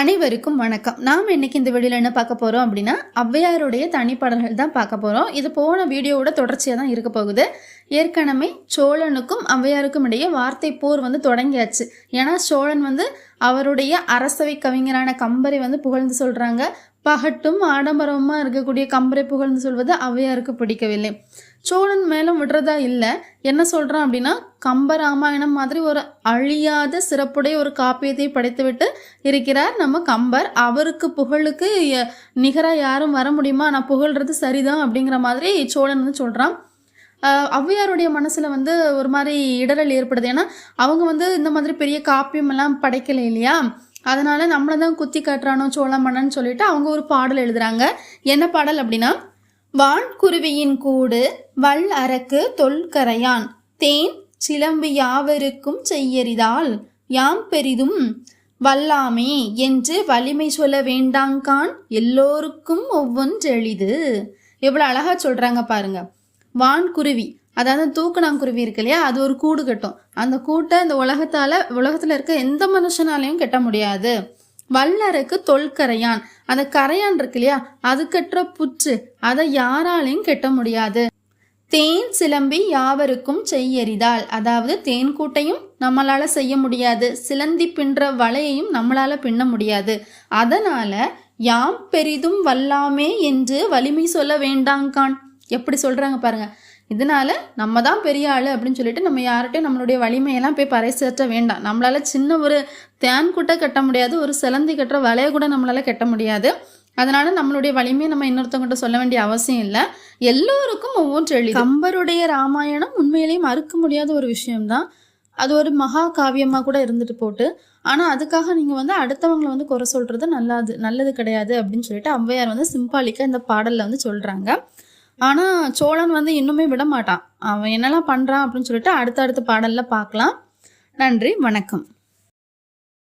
அனைவருக்கும் வணக்கம். நாம் இன்னைக்கு இந்த வீடியோவில் என்ன பார்க்க போகிறோம் அப்படின்னா ஔவையாருடைய தனிப்பாடல்கள் தான் பார்க்க போகிறோம் இது போன வீடியோவோட தொடர்ச்சியாக தான் இருக்க போகுது. ஏற்கனவே சோழனுக்கும் ஔவையாருக்கும் இடையே வார்த்தை போர் வந்து தொடங்கியாச்சு. ஏன்னா சோழன் வந்து அவருடைய அரசவை கவிஞரான கம்பரை வந்து புகழ்ந்து சொல்கிறாங்க பகட்டும் ஆடம்பரமாக இருக்கக்கூடிய கம்பரை புகழ்ந்து சொல்வது அவையாருக்கு பிடிக்கவில்லை. சோழன் மேலும் விடுறதா இல்லை. என்ன சொல்கிறான் அப்படின்னா கம்ப ராமாயணம் மாதிரி ஒரு அழியாத சிறப்புடைய ஒரு காப்பியத்தை படைத்துவிட்டு இருக்கிறார் நம்ம கம்பர். அவருக்கு புகழுக்கு நிகராக யாரும் வர முடியுமா? நான் புகழ்றது சரிதான் அப்படிங்கிற மாதிரி சோழன் வந்து சொல்கிறான் ஔவையாருடைய மனசில் வந்து ஒரு மாதிரி இடரல் ஏற்படுது. ஏன்னா அவங்க வந்து இந்த மாதிரி பெரிய காப்பியம் எல்லாம் படைக்கலை இல்லையா? அதனால நம்மளை தான் குத்தி காட்டுறானோ சோழ மன்னன் சொல்லிட்டு அவங்க ஒரு பாடல் எழுதுறாங்க. என்ன பாடல் அப்படின்னா வான்குருவியின் கூடு வல் அரக்கு தொல்கரையான் தேன் சிலம்பு யாவருக்கும் செய்யறிதால். யாம் பெரிதும் வல்லாமே என்று வலிமை சொல்ல வேண்டாங்கான். எல்லோருக்கும் ஒவ்வொன்றெளிது. எவ்வளோ அழகா சொல்றாங்க பாருங்க. வான்குருவி. அதாவது தூக்கணாங்குருவி இருக்கு இல்லையா? அது ஒரு கூடு கட்டும். அந்த கூட்டை இந்த உலகத்தால உலகத்துல இருக்க எந்த மனுஷனாலையும் கட்ட முடியாது. வல்லருக்கு தொல்கரையான். அந்த கரையான் இருக்கு இல்லையா? அது கட்டுற புற்று. அதை யாராலையும் கெட்ட முடியாது. தேன் சிலம்பி யாவருக்கும் செய்யறிதால். அதாவது தேன் கூட்டையும் நம்மளால செய்ய முடியாது. சிலந்தி பின்ற வலையையும் நம்மளால பின்ன முடியாது. அதனால யாம் பெரிதும் வல்லாமே என்று வலிமை சொல்ல வேண்டாங்கான். எப்படி சொல்றாங்க பாருங்க. இதனால நம்ம தான் பெரிய ஆள் அப்படின்னு சொல்லிட்டு நம்ம யார்கிட்டையும் நம்மளுடைய வலிமையெல்லாம் போய் பறைசேற்ற வேண்டாம். நம்மளால சின்ன ஒரு தேன் கூட்ட கட்ட முடியாது ஒரு சிலந்தி கட்டுற வலையை கூட நம்மளால கட்ட முடியாது. அதனால நம்மளுடைய வலிமையை நம்ம இன்னொருத்தவங்கிட்ட சொல்ல வேண்டிய அவசியம் இல்லை. எல்லோருக்கும் ஒவ்வொன்று எழுதி கம்பருடைய ராமாயணம் உண்மையிலேயே மறுக்க முடியாத ஒரு விஷயம்தான். அது ஒரு மகா காவியமாக கூட இருந்துட்டு போட்டு ஆனால் அதுக்காக நீங்கள் வந்து அடுத்தவங்களை வந்து குறை சொல்கிறது நல்லது நல்லது கிடையாது அப்படின்னு சொல்லிட்டு ஔவையார் வந்து சிம்பாலிக்காக இந்த பாடலில் வந்து சொல்கிறாங்க ஆனால் சோழன் வந்து இன்னுமே விட மாட்டான் அவன் என்னெல்லாம் பண்ணுறான் அப்படின்னு சொல்லிட்டு அடுத்தடுத்த பாடலில் பார்க்கலாம் நன்றி வணக்கம்.